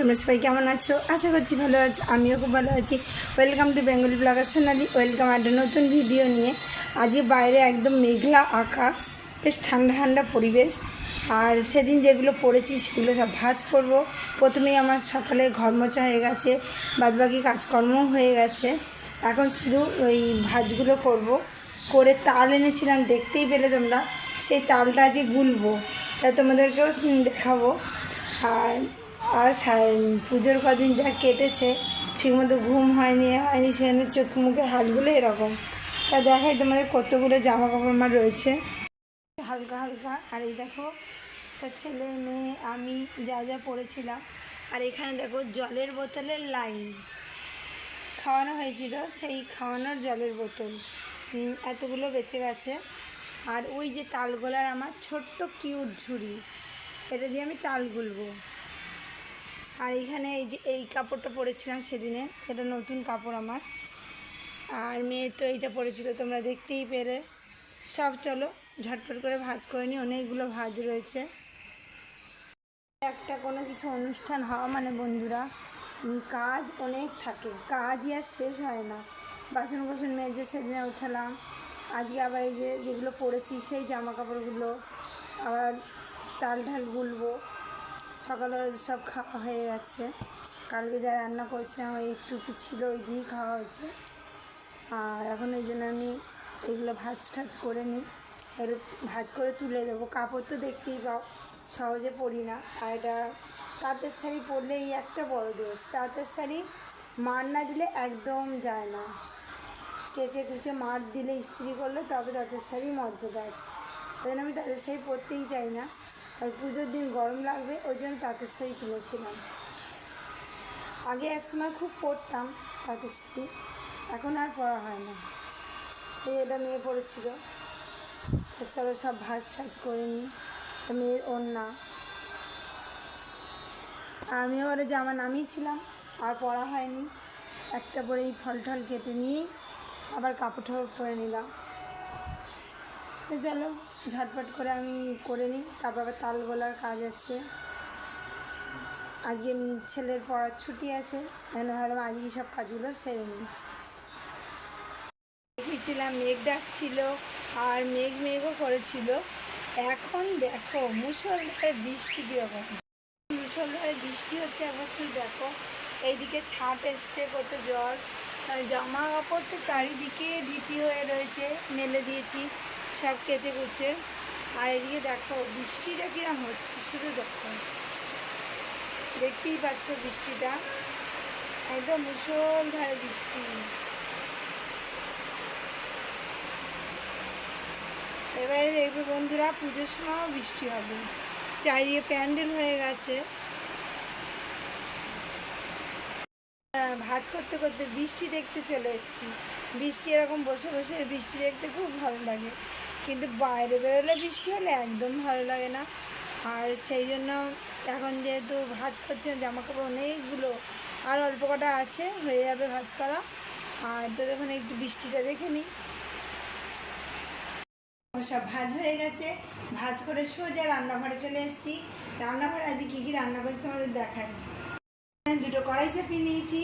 তোমরা সবাই কেমন আছো? আশা করছি ভালো আছো, আমিও খুব ভালো আছি। Welcome to Bengali blogger Sonali welcome একটা নতুন ভিডিও নিয়ে। আজকে বাইরে একদম মেঘলা আকাশ, বেশ ঠান্ডা ঠান্ডা পরিবেশ। আর সেদিন যেগুলো পড়েছি, সেগুলো সব ভাজ করব। প্রথমেই আমার সকালে ঘর মোছা হয়ে গেছে, বাদবাকি কাজকর্ম হয়ে গেছে। এখন শুধু ওই ভাজগুলো করব। করে তাল এনেছিলাম, দেখতেই পেলে তোমরা। সেই তালটা আজকে গুলবো। তা তোমাদেরকেও দেখাবো। আর আর পুজোর কদিন যা কেটেছে, ঠিকমতো ঘুম হয়নি হয়নি সেখানে চোখ মুখে হালগুলো এরকম। তা দেখাই তোমাদের কতগুলো জামা কাপড় আমার রয়েছে। হালকা হালকা, আর এই দেখো ছেলে, মেয়ে, আমি যা যা পড়েছিলাম আর এখানে দেখো, জলের বোতলের লাইন। খাওয়ানো হয়েছিল, সেই খাওয়ানোর জলের বোতল। এতগুলো বেঁচে গেছে। আর ওই যে তালগোলার আমার ছোট্ট কিউট ঝুড়ি, এটা দিয়ে আমি তাল গুলবো। আর এইখানে এই যে এই কাপড়টা পরেছিলাম সেদিনে। এটা নতুন কাপড় আমার। আর মেয়ে তো এইটা পরেছিল, তোমরা দেখতেই পেরে সব চলো, ঝটপট করে ভাজ করে নি, অনেকগুলো ভাজ রয়েছে। একটা কোনো কিছু অনুষ্ঠান হওয়া মানে বন্ধুরা কাজ অনেক থাকে, কাজই আর শেষ হয় না। বাসন কোসন মেজে সেদিনে উঠালাম। আজকে আবার এই যে যেগুলো পরেছি, সেই জামা কাপড়গুলো, আবার তাল ঢাল গুলবো। সকালে সব খাওয়া হয়ে গেছে। কালকে যা রান্না করেছিলাম, ওই একটু কি ছিল, ওই দিয়েই খাওয়া হয়েছে। আর এখন ওই জন্য আমি এগুলো ভাজ টাজ করে নিই। এর ভাজ করে তুলে দেবো। কাপড় তো দেখতেই পাও, সহজে পরি না। আর এটা তাঁতের শাড়ি পরলে এই একটা বড় দোষ। তাঁতের শাড়ি মার না দিলে একদম যায় না। কেচে কুচে মার দিলে ইস্ত্রি করলে তবে তাঁতের শাড়ি মর্যাদা আছে। ওই জন্য আমি তাঁতের শাড়ি পরতেই চাই না। আর পুজোর দিন গরম লাগবে, ওই জন্য তাঁতের শাড়ি কিনেছিলাম। আগে এক সময় খুব পরতাম তাঁতের শাড়ি, এখন আর পরা হয় না। এই এটা মেয়ে পড়েছিল চলো সব ভাজ টাজ করে নিই মেয়ের ওড়না আর আমিও ওরা জামা নামিয়েছিলাম, আর পরা হয়নি। একটা পরে এই ফল টল কেটে নিয়ে আবার কাপড় টাপড় পরে নিলাম। তো চলো ঝটপট করে আমি করে নিই, তারপর আবার তাল গোলার কাজ আছে। আজকে ছেলের পড়ার ছুটি আছে, আমি ভাবলাম আজকে সব কাজগুলো সেরে নিই। দেখেছিলাম মেঘ ডাকছিল আর মেঘ মেঘও করেছিল। এখন দেখো মুসলধারে বৃষ্টি কীরকম মুসলধারে বৃষ্টি হচ্ছে, অবশ্যই দেখো। এইদিকে ছাট এসছে কত জল জামা কাপড় তো চারিদিকে ভীতি হয়ে রয়েছে, মেলে দিয়েছি। সব কেচে কুচে আর এদিকে দেখো, বৃষ্টিটা কিরম হচ্ছে, শুধু দেখো। দেখতেই পাচ্ছ বৃষ্টিটা। একদম মুসলধারে বৃষ্টি। এবারে দেখবে বন্ধুরা, পুজোর সময়ও বৃষ্টি হবে। চারিয়ে প্যান্ডেল হয়ে গেছে। ভাজ করতে করতে বৃষ্টি দেখতে চলে এসেছি। বৃষ্টি এরকম বসে বসে বৃষ্টি দেখতে খুব ভালো লাগে। কিন্তু বাইরে বেরোলে বৃষ্টি হলে একদম ভালো লাগে না। আর সেই জন্য এখন যেহেতু ভাজ করছে জামা কাপড় অনেকগুলো আর অল্প কটা আছে, হয়ে যাবে ভাজ করা। আর তো দেখুন, একটু বৃষ্টিটা দেখে নিই। সব ভাজ হয়ে গেছে। ভাজ করে সোজা রান্নাঘরে চলে এসেছি। রান্নাঘরে আজকে কী কী রান্না করছি তোমাদের দেখাই। দুটো কড়াই চাপিয়ে নিয়েছি।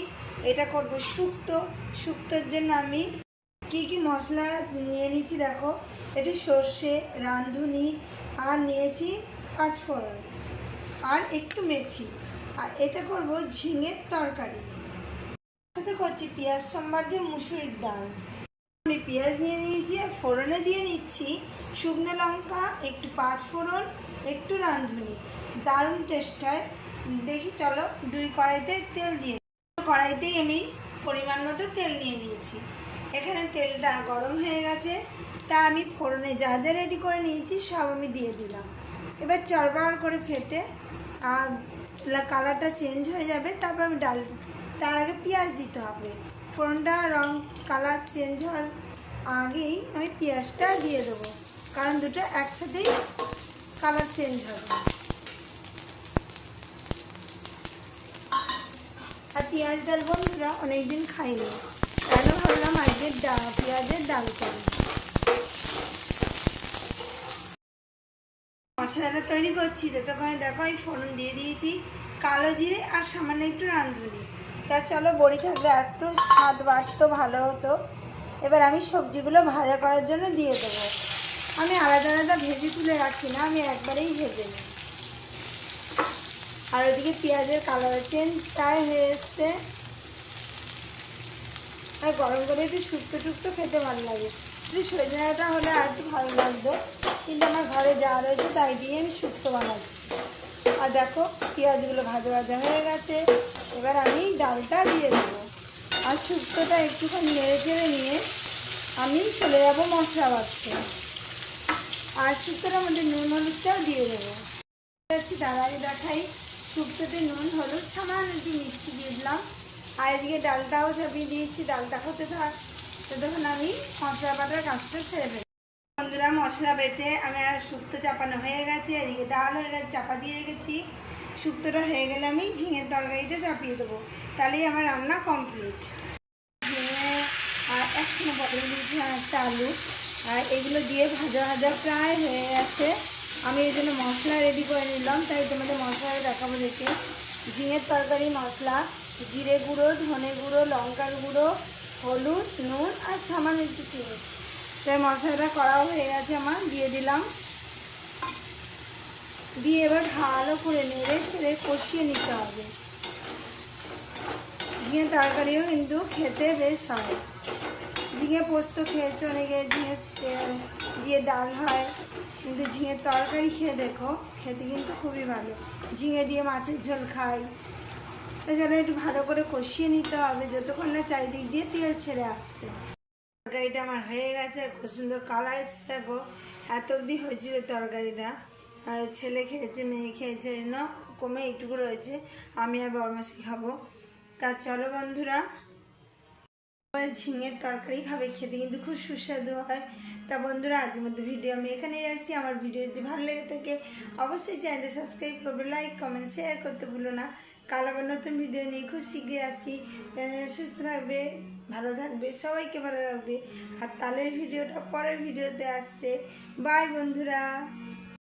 এটা করব শুক্তো। শুক্তোর জন্য আমি কি কি মশলা নিয়ে নিয়েছি দেখো? একটু সর্ষে, রাঁধুনি, আর নিয়েছি পাঁচফোড়ন আর একটু মেথি। আর এতে করব ঝিঙের তরকারি। সাথে করছি পেঁয়াজ সোমবার দিয়ে মুসুরির ডাল। আমি পেঁয়াজ নিয়ে নিয়েছি, আর ফোড়নে দিয়ে নিচ্ছি শুকনো লঙ্কা, একটু পাঁচ ফোড়ন, একটু রাঁধুনি। দারুণ টেস্ট হয়। দেখি, চলো, দুই কড়াইতে তেল দিয়ে কড়াইতেই আমি পরিমাণ মতো তেল নিয়ে নিয়েছি। এখানে তেলটা গরম হয়ে গেছে। তা আমি ফোড়নে যা যা রেডি করে নিয়েছি, সব আমি দিয়ে দিলাম। এবার চড়বার করে ফেটে, আর কালারটা চেঞ্জ হয়ে যাবে, তারপর আমি ডাল, তার আগে পেঁয়াজ দিতে হবে। ফোড়নটা রং কালার চেঞ্জ হওয়ার আগেই আমি পেঁয়াজটা দিয়ে দেবো, কারণ দুটো একসাথেই কালার চেঞ্জ হবে। আর পেঁয়াজ ডাল বন্ধুরা, অনেকদিন খাইনি। কেন ভাবলাম আজকে ডাল পেঁয়াজের ডাল করি মশলাটা তৈরি করছি ততক্ষণে দেখো আমি ফোড়ন দিয়ে দিয়েছি, কালো জিরে আর সামান্য একটু রাঁধুনি। তা চলো, বড়ি থাকলে একটু স্বাদ বাড়তো, ভালো হতো। এবার আমি সবজিগুলো ভাজা করার জন্য দিয়ে দেবো। আমি আলাদা আলাদা ভেজে তুলে রাখি না, আমি একবারেই ভেজে নিই আর ওদিকে পেঁয়াজের কালার চেন প্রায় হয়ে এসছে। আর গরম করে একটু শুক্তো টুকতো খেতে ভালো লাগে। যদি সজনাটা হলে আর একটু ভালো লাগতো, কিন্তু আমার ঘরে যা রয়েছে তাই দিয়ে আমি শুক্তো বানাচ্ছি। আর দেখো, পেঁয়াজগুলো ভাজা ভাজা হয়ে গেছে। এবার আমি ডালটা দিয়ে দেবো। আর শুক্তোটা একটুখানি নেড়ে চেড়ে নিয়ে আমি চলে যাব মশলা বাড়তে আর শুক্তোটা মধ্যে নুন হলুদটাও দিয়ে দেবো। দাঁড়াই দেখাই শুক্তোতে নুন হলুদ, সামান্য একটু মিষ্টি দিয়ে দিলাম। আর এদিকে ডালটাও চাপিয়ে দিয়েছি, ডালটা হতে থাক। ততক্ষণ আমি মশলা বাটার কাজটা ছেড়ে ফেলি বন্ধুরা, মশলা বেটে আমি আর শুক্তো চাপানো হয়ে গেছে, এদিকে ডাল হয়ে গেছে, চাপা দিয়ে রেখেছি। শুক্তোটা হয়ে গেলে আমি ঝিঙের তরকারিটা চাপিয়ে দেবো। তাহলেই আমার রান্না কমপ্লিট। ঝিঙে আর একখানে পটল দিয়েছি একটা আলু। আর এগুলো দিয়ে ভাজা ভাজা প্রায় হয়ে গেছে। আমি এই জন্য মশলা রেডি করে নিলাম, তাই তোমাদের মশলা দেখাবো দেখে। ঝিঙের তরকারি, মশলা, জিরে গুঁড়ো, ধনে গুঁড়ো, লঙ্কার গুঁড়ো, হলুদ, নুন আর সামান্য একটু চিনি। তাই মশলাটা করাও হয়ে গেছে আমার, দিয়ে দিলাম। দিয়ে এবার ভালো করে নেড়ে ছেড়ে কষিয়ে নিতে হবে। ঝিঙে তরকারিও কিন্তু খেতে বেশ হয় ঝিঙে পোস্ত খেয়েছে অনেকে? ঝিঙে দিয়ে ডাল হয়। কিন্তু ঝিঙের তরকারি খেয়ে দেখো, খেতে কিন্তু খুবই ভালো। ঝিঙে দিয়ে মাছের ঝোল খাই। তাছাড়া একটু ভালো করে কষিয়ে নিতে হবে, যতক্ষণ না চারিদিক দিয়ে তেল ছেড়ে আসছে। তরকারিটা আমার হয়ে গেছে খুব সুন্দর কালার এসছে দেখো এত অবধি হয়েছিল তরকারিটা। ছেলে খেয়েছে, মেয়ে খেয়েছে জন্য কমে একটুকু রয়েছে, আমি আর বরমাসি খাব। তা চলো বন্ধুরা ঝিঙের তরকারি খাবে, খেতে কিন্তু খুব সুস্বাদু হয়। তা বন্ধুরা, আজকের মধ্যে ভিডিও আমি এখানেই রাখছি। আমার ভিডিও যদি ভালো লেগে থাকে, অবশ্যই চ্যানেলটা সাবস্ক্রাইব করবে লাইক কমেন্ট শেয়ার করতে ভুলো না। কাল আবার নতুন ভিডিও নিয়ে খুব শিখে আসি সুস্থ থাকবে, ভালো থাকবে, সবাইকে ভালো রাখবে। আর তালের ভিডিওটা পরের ভিডিওতে আসছে। বাই বন্ধুরা।